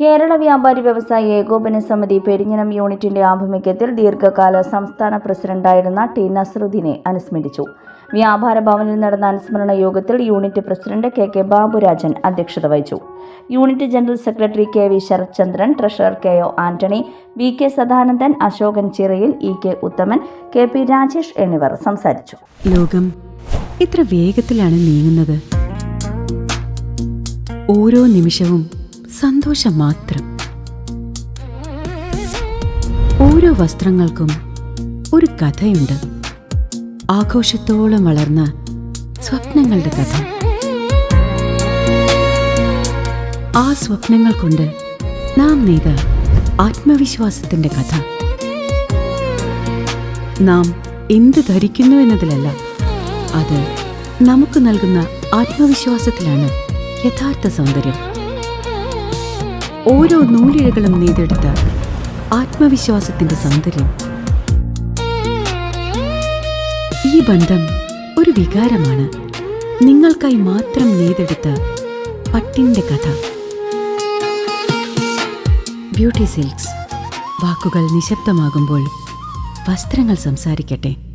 Kerala വ്യാപാരി വ്യവസായി ഏകോപന സമിതി പെരിഞ്ഞനം യൂണിറ്റിന്റെ ആഭിമുഖ്യത്തിൽ ദീർഘകാല സംസ്ഥാന പ്രസിഡന്റായിരുന്ന ടി നസറുദ്ദീനെ അനുസ്മരിച്ചു. വ്യാപാര ഭവനിൽ നടന്ന അനുസ്മരണ യോഗത്തിൽ unit president K K Baburajan അധ്യക്ഷത വഹിച്ചു. Unit general secretary K V Sarathchandran treasurer K O Antony V K Sadanandan Asokan Chirayil E K Uthaman K P Rajesh എന്നിവർ സംസാരിച്ചു. ലോകം ഇത്ര വേഗത്തിലാണ് നീങ്ങുന്നത്. ഓരോ നിമിഷവും സന്തോഷം മാത്രം. ഓരോ വസ്ത്രങ്ങൾക്കും ഒരു കഥയുണ്ട്. ആഘോഷത്തോളം വളർന്ന സ്വപ്നങ്ങളുടെ കഥ. ആ സ്വപ്നങ്ങൾ കൊണ്ട് നാം നെയ്ത ആത്മവിശ്വാസത്തിന്റെ കഥ. നാം എന്ത് ധരിക്കുന്നു എന്നതിലല്ല അത് നമുക്ക് നൽകുന്ന ആത്മവിശ്വാസത്തിലാണ് യഥാർത്ഥ സൗന്ദര്യം. ഓരോ നൂലിഴകളും നെയ്തെടുത്ത ആത്മവിശ്വാസത്തിന്റെ സൗന്ദര്യം. ഈ ബന്ധം ഒരു വികാരമാണ്. നിങ്ങൾക്കായി മാത്രം നെയ്തെടുത്ത പട്ടിന്റെ കഥ. Beauty silks. വാക്കുകൾ നിശബ്ദമാകുമ്പോൾ വസ്ത്രങ്ങൾ സംസാരിക്കട്ടെ.